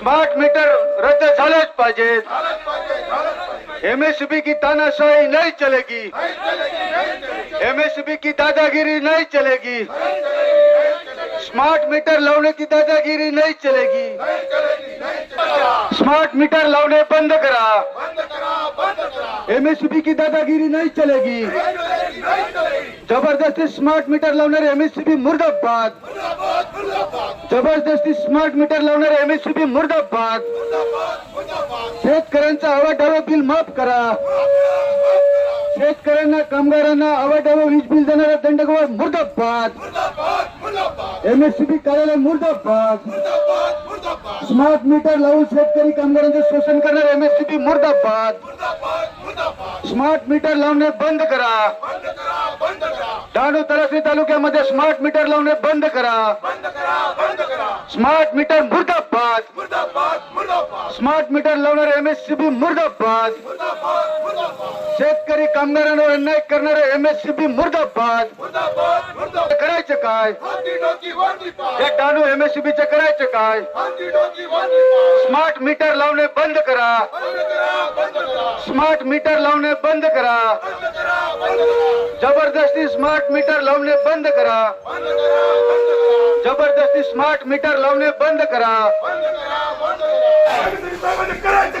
Smart meter रद्द झालंच पाहिजेत एमएसबी की तानाशाही नाही चलेगी. एमएसबी की दादागिरी नहीं चलेगी. स्मार्ट मीटर लावने की दादागिरी नहीं चलेगी. स्मार्ट मीटर लावणे बंद करा. एमएसबी की दादागिरी नहीं चलेगी. जबरदस्ती स्मार्ट मीटर लावणारे एमएससीबी मुर्दाबाद. जबरदस्ती स्मार्ट मीटर लावणारे एमएससीबी मुर्दाबाद. शेतकऱ्यांचा आवाढावं बिल माफ करा. शेतकऱ्यांना कामगारांना आवाडावं वीज बिल देणारा दंडगोळ मुर्दाबाद. एमएससीबी कार्यालय मुर्दाबाद. स्मार्ट मीटर लावून शेतकरी कामगारांचे शोषण करणारे एमएससीबी मुर्दाबाद. स्मार्ट मीटर लावणे बंद करा. डहाणू तलासरी तालुक्यामध्ये स्मार्ट मीटर लावणे बंद करा. स्मार्ट मीटर मुर्दाबाद. स्मार्ट मीटर लावणारे एमएससीबी मुर्दाबाद. शेतकरी कामगारांवर अन्याय करणारे एमएससीबी मुर्दाबाद. करायचं काय? या डहाणू एमएससीबीचे करायचं काय? स्मार्ट मीटर लावणे बंद करा. स्मार्ट मीटर लावणे बंद करा. जबरदस्ती स्मार्ट मीटर लावणे बंद करा. जबरदस्ती स्मार्ट मीटर लावणे बंद करा. करायचं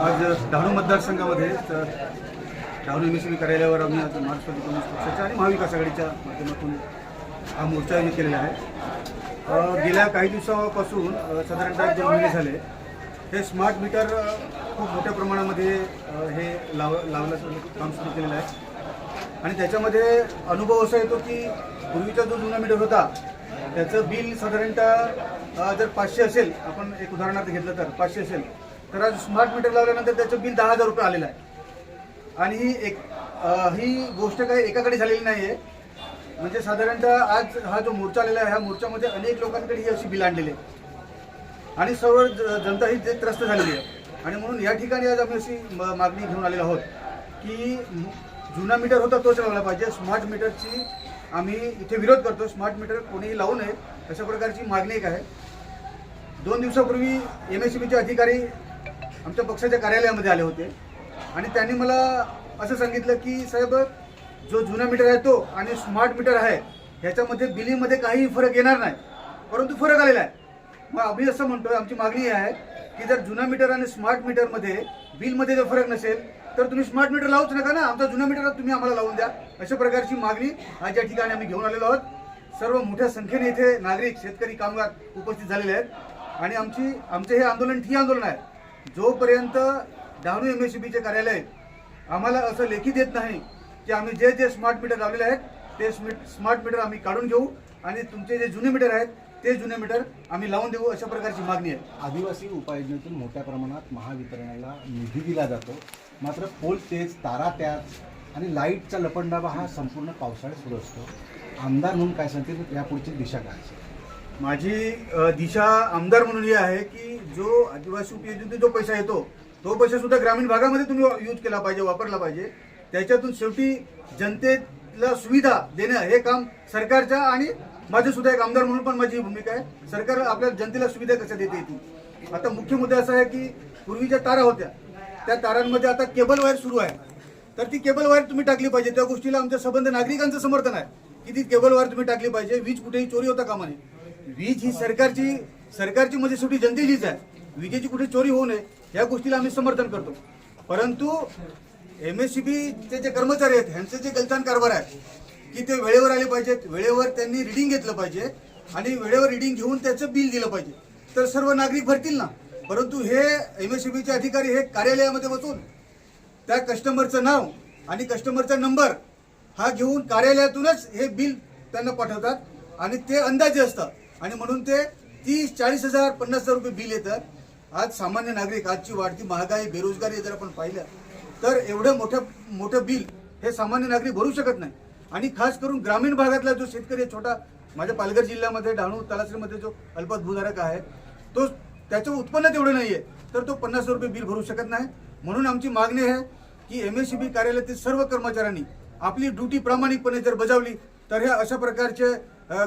आज डहाणू मतदारसंघामध्ये डहाणू एम एस बी कार्यालयावर आम्ही आज महाराष्ट्र कम्युनिस्ट पक्षाच्या आणि महाविकास आघाडीच्या माध्यमातून हा मोर्चा आम्ही केलेला आहे. गेल्या काही दिवसापासून साधारणतः जे महिने झाले. हे स्मार्ट मीटर खूप मोठ्या प्रमाणामध्ये हे लाव लावण्याचं काम सुरू केलेलं आहे. आणि त्याच्यामध्ये अनुभव असा येतो की पूर्वीचा जो जुना मीटर होता त्याचं बिल साधारणतः जर पाचशे असेल आपण एक उदाहरणार्थ घेतलं तर पाचशे असेल तर आज स्मार्ट मीटर लावल्यानंतर त्याचं बिल दहा हजार रुपये आलेलं आहे. आणि ही एक ही गोष्ट काही एकाकडे झालेली नाही आहे म्हणजे साधारणतः आज हा जो मोर्चा आलेला आहे ह्या मोर्चामध्ये अनेक लोकांकडे ही अशी बिल आणलेली आहे. आणि सर्व ज- जनता ही त्रस्त झालेली आहे. आणि म्हणून या ठिकाणी आज आम्ही अशी म- मागणी घेऊन आलेलो आहोत की जुना मीटर होता तोच लावला पाहिजे. स्मार्ट मीटरची आम्ही इथे विरोध करतो. स्मार्ट मीटर कोणीही लावू नये अशा प्रकारची मागणी एक आहे. दोन दिवसापूर्वी एम एस बीचे अधिकारी आमच्या पक्षाच्या कार्यालयामध्ये आले होते. आणि त्यांनी मला असं सांगितलं की साहेब जो जुना मीटर आहे तो आणि स्मार्ट मीटर आहे ह्याच्यामध्ये बिलिंगमध्ये काही फरक येणार नाही. परंतु फरक आलेला आहे. मग आम्ही असं म्हणतोय आमची मागणी आहे की जर जुना मीटर आणि स्मार्ट मीटरमध्ये बिलमध्ये जर फरक नसेल तर तुम्ही स्मार्ट मीटर लावूच नका ना. आमचा जुना मीटर तुम्ही आम्हाला लावून द्या. अशा प्रकारची मागणी आज या ठिकाणी आम्ही घेऊन आलेलो आहोत. सर्व मोठ्या संख्येने इथे नागरिक शेतकरी कामगार उपस्थित झालेले आहेत. आणि आमची आमचे हे आंदोलन ही आंदोलन आहे. जोपर्यंत डहाणू एम एस बीचे कार्यालय आम्हाला असं लेखी देत नाही की आम्ही जे जे स्मार्ट मीटर लावलेले आहेत ते स्मार्ट मीटर आम्ही काढून घेऊ. आणि तुमचे जे जुने मीटर आहेत ते जुने मीटर आम्ही लावून देऊ अशा प्रकारची मागणी आहे. आदिवासी उपाययोजनेतून मोठ्या प्रमाणात महावितरणाला निधी दिला जातो. मात्र पोल तेच तारा त्याच आणि लाईटचा लपंडावा हा संपूर्ण पावसाळ्यात सुरू असतो. आमदार म्हणून काय सांगतील यापुढची दिशा काय असेल? माझी दिशा आमदार म्हणून ही आहे की जो आदिवासी उपयोजनेतून जो पैसा येतो तो पैसा सुद्धा ग्रामीण भागामध्ये तुम्ही यूज केला पाहिजे वापरला पाहिजे. त्याच्यातून शेवटी जनतेला सुविधा देणं हे काम सरकारच्या आणि माझे सुद्धा एक आमदार म्हणून पण माझी भूमिका आहे. सरकार आपल्या जनतेला सुविधा कशा देते येतील आता मुख्य मुद्दा असा आहे की पूर्वी ज्या तारा होत्या. त्या तारांमध्ये आता केबल वायर सुरू आहे. तर ती केबल वायर तुम्ही टाकली पाहिजे. त्या गोष्टीला आमच्या संबंध नागरिकांचं समर्थन आहे की ती केबल वायर तुम्ही टाकली पाहिजे. वीज कुठेही चोरी होता कामा नये. वीज ही सरकारची सरकारची म्हणजे शेवटी जनतेचीच आहे. विजेची कुठे चोरी होऊ नये या गोष्टीला आम्ही समर्थन करतो. परंतु एम एस सी बीचे जे कर्मचारी आहेत ह्यांचे जे गलथान कारभार आहे की ते वेळेवर आले पाहिजेत वेळेवर त्यांनी रिडिंग घेतलं पाहिजे आणि वेळेवर रिडिंग घेऊन त्याचं बिल दिलं पाहिजे. तर सर्व नागरिक भरतील ना? परंतु हे एम एस बीचे अधिकारी हे कार्यालयामध्ये बसून त्या कस्टमरचं नाव आणि कस्टमरचा नंबर हा घेऊन कार्यालयातूनच हे बिल त्यांना पाठवतात आणि ते अंदाजे असतं आणि म्हणून ते तीस चाळीस हजार पन्नास हजार रुपये बिल येतं आज सामान्य नागरिक आजची वाढती महागाई बेरोजगारी जर आपण पाहिलं तर एवढं मोठं मोठं बिल हे सामान्य नागरिक भरू शकत नाही. आणि खास करून ग्रामीण भागातला जो शेतकरी आहे, छोटा माझ्या पालघर जिल्ह्यामध्ये डहाणू तलासरीमध्ये जो अल्पत भूधारक आहे तो त्याचं उत्पन्न तेवढं नाही आहे तर तो पन्नास रुपये बिल भरू शकत नाही. म्हणून आमची मागणी आहे की एम एस सी बी कार्यालयातील सर्व कर्मचाऱ्यांनी आपली ड्युटी प्रामाणिकपणे जर बजावली तर ह्या अशा प्रकारचे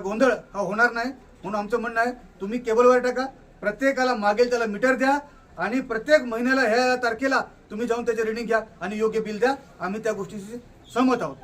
गोंधळ हा होणार नाही. म्हणून आमचं म्हणणं आहे तुम्ही केबलवर टाका प्रत्येकाला मागेल त्याला मीटर द्या आणि प्रत्येक महिन्याला ह्या तारखेला तुम्ही जाऊन त्याचे रिडिंग घ्या आणि योग्य बिल द्या. आम्ही त्या गोष्टीशी सहमत आहोत.